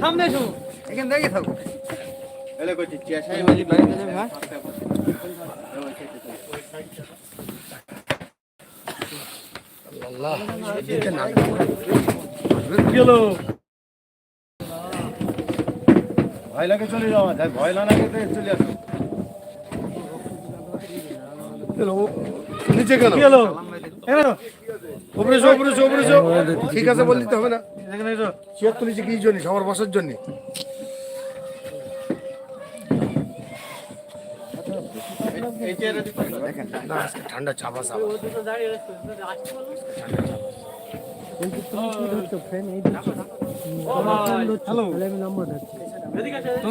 সামনে এসো এখানে থাকো? ভয় লাগে চলে যাওয়া যায় ভয় না লাগে চলে আসো নিচে কেন উপরে এসো, উপরে এসো, উপরে এসো। ঠিক আছে বললি তো হবে না চেয়ার তুলেছি কি জন্য সবার বসার জন্য ঠান্ডা চাপা চাপা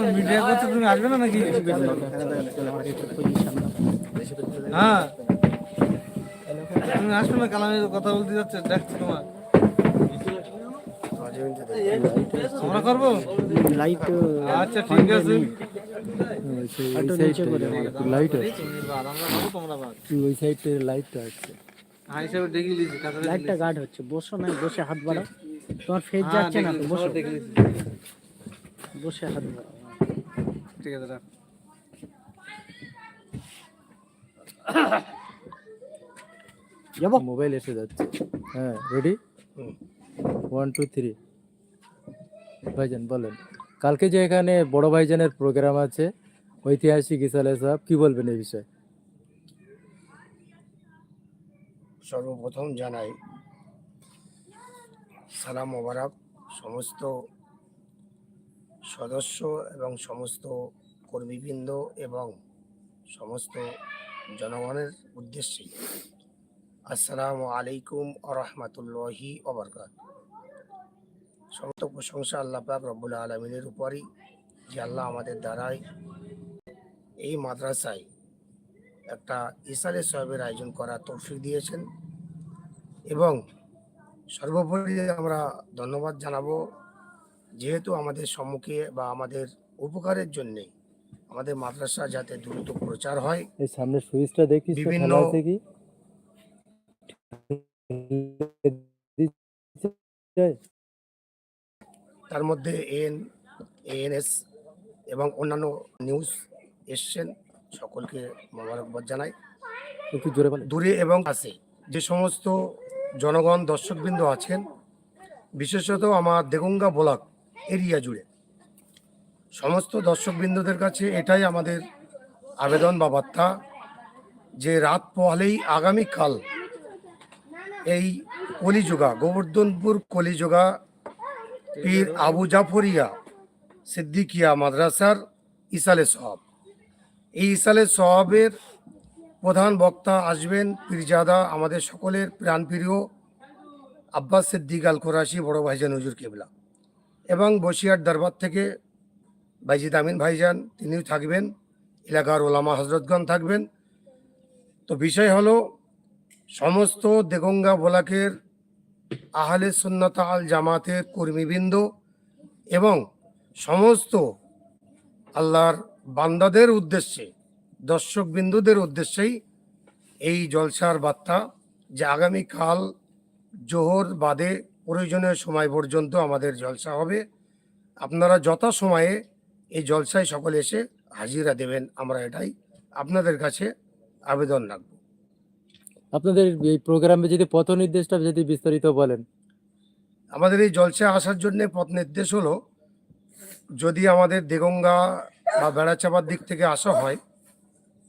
মিডিয়া করতে তুমি আসবে না নাকি হ্যাঁ। তুমি আসবে না কালামে কথা বলতে যাচ্ছে দেখছি তোমার। আমরা করব? লাইট আচ্ছা ঠিক আছে। লাইট ওই সাইডে লাইটটা আছে। হ্যাঁ লাইটটা গার্ড হচ্ছে। বসো না বসে হাত বাড়াও। তোমার ফেস হ্যাঁ, যাচ্ছে না বসো। বসে হাত বাড়াও। ঠিক আছে যাব মোবাইল এসে যাচ্ছে হ্যাঁ রেডি ওয়ান টু থ্রি ভাইজান বলেন। কালকে যে এখানে বড় ভাইজানের প্রোগ্রাম আছে ঐতিহাসিক ইসালে সাহেব কি বলবেন এই বিষয়ে? সর্বপ্রথম জানাই সালাম মোবারক। সমস্ত সদস্য এবং সমস্ত কর্মীবৃন্দ এবং সমস্ত জনগণের উদ্দেশ্যে। আসসালামু আলাইকুম আরহামতুল্লাহি ওবরকাত সমস্ত প্রশংসা আল্লাহ পাক রব্বুল আলমিনের উপরই যে আল্লাহ আমাদের দ্বারাই এই মাদ্রাসায় একটা ইসালে সাহেবের আয়োজন করার তৌফিক দিয়েছেন এবং সর্বোপরি আমরা ধন্যবাদ জানাব, যেহেতু আমাদের সম্মুখে বা আমাদের উপকারের জন্যে আমাদের মাদ্রাসা যাতে দ্রুত প্রচার হয়। এই সামনে সুইচটা দেখিস তো বিভিন্ন- কি? তার মধ্যে এন এএনএস এবং অন্যান্য নিউজ এসছেন। সকলকে মোবারকবাদ জানাই। একটু জোরে দূরে এবং কাছে যে সমস্ত জনগণ দর্শকবৃন্দ আছেন বিশেষত আমার দেগঙ্গা ব্লক এরিয়া জুড়ে। সমস্ত দর্শকবৃন্দদের কাছে এটাই আমাদের আবেদন বা বার্তা যে রাত পোহালেই আগামীকাল এই কলিযুগা, গোবর্ধনপুর কলিযুগা পীর আবু জাফরিয়া সিদ্দিকিয়া মাদ্রাসার ইসালে সহব এই ইসালে সহবের প্রধান বক্তা আসবেন পীরজাদা আমাদের সকলের প্রাণপ্রিয় আব্বাস সিদ্দিক আল কোরাশি বড় ভাইজান হুজুর কেবলা। এবং বসিয়ার দরবার থেকে বাইজিদ আমিন ভাইজান, তিনিও থাকবেন, এলাকার ওলামা হজরতগণ থাকবেন। তো বিষয় হলো, সমস্ত দেগঙ্গা ব্লকের আহলে সুন্নত আল জামাতের কর্মীবৃন্দ এবং সমস্ত আল্লাহর বান্দাদের উদ্দেশ্যে দর্শক বিন্দুদের উদ্দেশ্যেই এই জলসার বার্তা যে আগামীকাল জোহর বাদে প্রয়োজনীয় সময় পর্যন্ত আমাদের জলসা হবে। আপনারা যথা সময়ে এই জলসায় সকলে এসে হাজিরা দেবেন আমরা এটাই আপনাদের কাছে আবেদন রাখব। আপনাদের এই প্রোগ্রামে যদি পথ নির্দেশটা যদি বিস্তারিত বলেন। আমাদের এই জলসায় আসার জন্য পথ নির্দেশ হলো যদি আমাদের দেগঙ্গা বা বেড়াচাপার দিক থেকে আসা হয়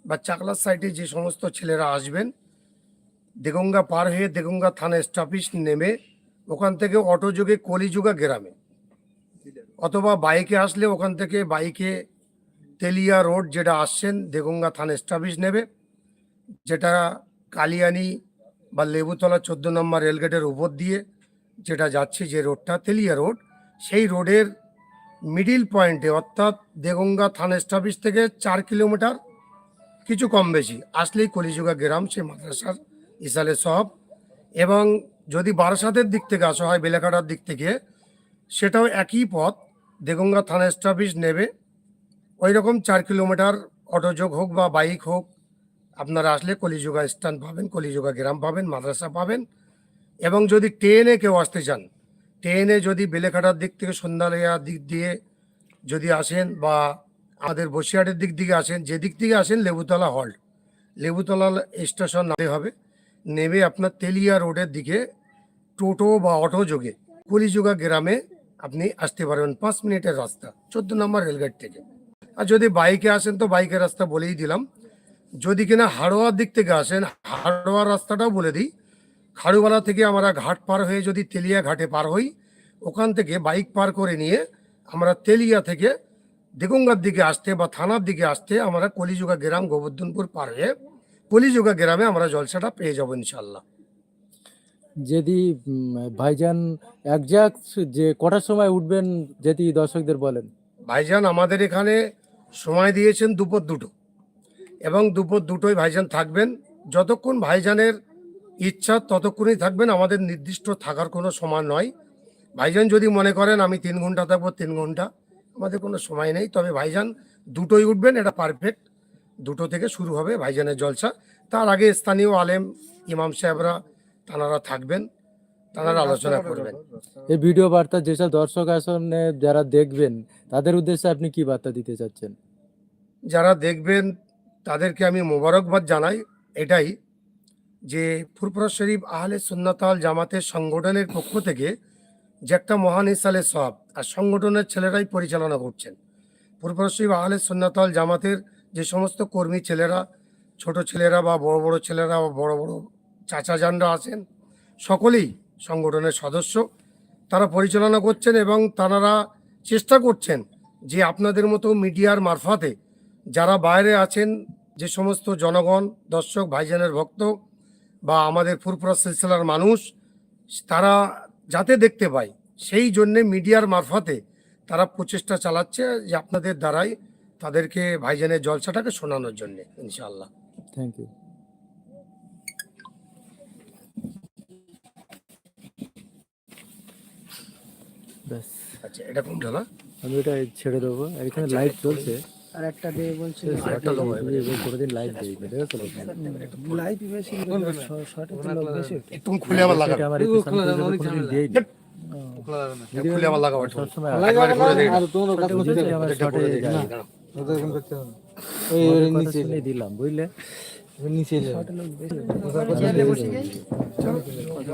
বা চাকলার সাইডে যে সমস্ত ছেলেরা আসবেন দেগঙ্গা পার হয়ে দেগঙ্গা থানা স্টপিস নেমে ওখান থেকে অটো যোগে কলিযুগা গ্রামে অথবা বাইকে আসলে ওখান থেকে বাইকে তেলিয়া রোড যেটা আসছেন, দেগঙ্গা থান স্টপিস নেবে। যেটা কালিয়ানি বা লেবুতলা চোদ্দ নম্বর রেলগেটের উপর দিয়ে যেটা যাচ্ছে যে রোডটা, তেলিয়া রোড, সেই রোডের মিডিল পয়েন্টে অর্থাৎ দেগঙ্গা থান স্টপিস থেকে চার কিলোমিটার, কিছু কম বেশি। আসলেই কলিযুগা গ্রাম সে মাদ্রাসার ইসালে সব। এবং যদি বারাসাতের দিক থেকে আসা হয় বেলেকাটার দিক থেকে, সেটাও একই পথ। দেগঙ্গা থানা স্টপিস নেবে। ওই রকম চার কিলোমিটার অটোযোগ হোক বা বাইক হোক, আপনারা আসলে কলিযুগা স্থান পাবেন, কলিযুগা গ্রাম পাবেন, মাদ্রাসা পাবেন। এবং যদি ট্রেনে কেউ আসতে চান, ট্রেনে যদি বেলেঘাটার দিক থেকে সন্ধ্যালয়ার দিক দিয়ে যদি আসেন বা আমাদের বসিরহাটের দিক দিকে আসেন যে দিক থেকে আসেন লেবুতলা হল্ট লেবুতলা স্টেশন নামতে হবে। নেমে আপনার তেলিয়া রোডের দিকে টোটো বা অটো যোগে কলিযুগা গ্রামে আপনি আসতে পারবেন পাঁচ মিনিটের রাস্তা, চোদ্দ নম্বর রেলগেট থেকে। আর যদি বাইকে আসেন তো বাইকের রাস্তা বলেই দিলাম। যদি কিনা হাড়োয়ার দিক থেকে আসেন, হাড়োয়ার রাস্তাটাও বলে দিই। খাড়ুবালা থেকে আমরা ঘাট পার হয়ে যদি তেলিয়া ঘাটে পার হই, ওখান থেকে বাইক পার করে নিয়ে আমরা তেলিয়া থেকে দেগঙ্গার দিকে আসতে বা থানার দিকে আসতে আমরা কলিযুগা গ্রাম গোবর্ধনপুর পার হয়ে কলিযুগা গ্রামে আমরা জলসাটা পেয়ে যাব ইনশাল্লাহ যদি ভাইজান একজাক্ট যে কটার সময় উঠবেন যদি দর্শকদের বলেন? ভাইজান আমাদের এখানে সময় দিয়েছেন দুপুর দুটো। এবং দুপুর দুটোই ভাইজান থাকবেন। যতক্ষণ ভাইজানের ইচ্ছা, ততক্ষণই থাকবেন। আমাদের নির্দিষ্ট থাকার কোনো সময় নয়। ভাইজান যদি মনে করেন, আমি তিন ঘণ্টা থাকব, তিন ঘণ্টা। আমাদের কোনো সময় নেই। তবে ভাইজান দুটোই উঠবেন, এটা পারফেক্ট। দুটো থেকে শুরু হবে ভাইজানের জলসা। তার আগে স্থানীয় আলেম, ইমাম সাহেবরা তানারা থাকবেন তানারা আলোচনা করবেন। এই ভিডিও বার্তা যেসব দর্শক আসনে যারা দেখবেন তাদের উদ্দেশ্যে আপনি কি বার্তা দিতে চাচ্ছেন? যারা দেখবেন তাদেরকে আমি মোবারকবাদ জানাই এটাই যে ফুরফুরা শরীফ আহলে সুন্নাতাল জামাতের সংগঠনের পক্ষ থেকে যে একটা মহান ইসালে সব আর সংগঠনের ছেলেরাই পরিচালনা করছেন। ফুরফুরা শরীফ আহলে সুন্নাতাল জামাতের যে সমস্ত কর্মী ছেলেরা ছোট ছেলেরা বা বড় বড় ছেলেরা বা বড় বড় চাচা যানরা আছেন, সকলেই সংগঠনের সদস্য, তারা পরিচালনা করছেন এবং তারা চেষ্টা করছেন যে আপনাদের মতো মিডিয়ার মারফতে যারা বাইরে আছেন, যে সমস্ত জনগণ, দর্শক, ভাইজানের ভক্ত বা আমাদের ফুরফুরা সিলসিলার মানুষ, তারা যাতে দেখতে পায়, সেই জন্যে মিডিয়ার মারফতে তারা প্রচেষ্টা চালাচ্ছে যে আপনাদের দ্বারাই তাদেরকে ভাইজানের জলসাটাকে শোনানোর জন্যে, ইনশাআল্লাহ। থ্যাংক ইউ ব্যাস। আচ্ছা এটা কোনটা না আমি এটা ছেড়ে দেবো। এখানে লাইভ চলছে আর একটা দিয়ে বলছে লোক লাইভ লাইভ বেশি শর্টে লোক বেশি। খুলে আমার খুলে আমার। ওই দিলাম বুঝলে? শর্টে লোক বেশি ওঠে।